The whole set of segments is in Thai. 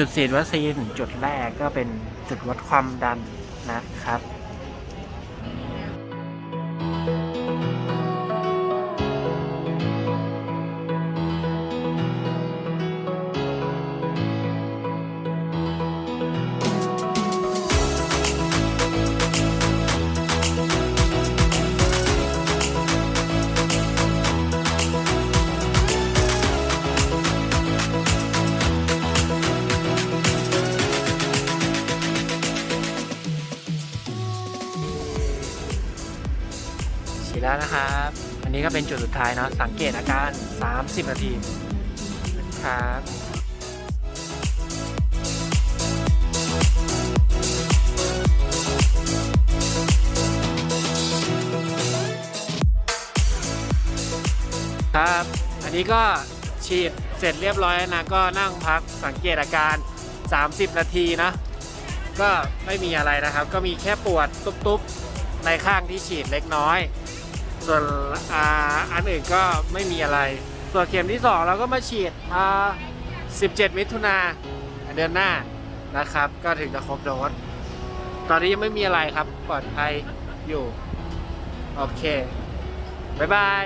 จุดฉีดวัคซีนจุดแรกก็เป็นจุดวัดความดันนะครับ ฉีดแล้วนะครับ อันนี้ก็เป็นจุดสุดท้ายเนาะสังเกตอาการ 30 นาทีครับครับ อันนี้ก็ฉีดเสร็จเรียบร้อยนะก็นั่งพักสังเกตอาการ 30 นาทีนะก็ไม่มีอะไรนะครับ ก็มีแค่ปวดตุ๊บๆในข้างที่ฉีดเล็กน้อย ส่วนอาอันอื่นก็ไม่มีอะไร ส่วนเข็มที่ 2 เราก็มาฉีดอ่า17 มิถุนาเดือนหน้านะครับ ก็ถึงจะครบโดสตอนนี้ยังไม่มีอะไรครับปลอดภัยอยู่ โอเค บ๊ายบาย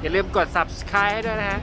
อย่าลืมกด subscribe ให้ด้วยนะฮะ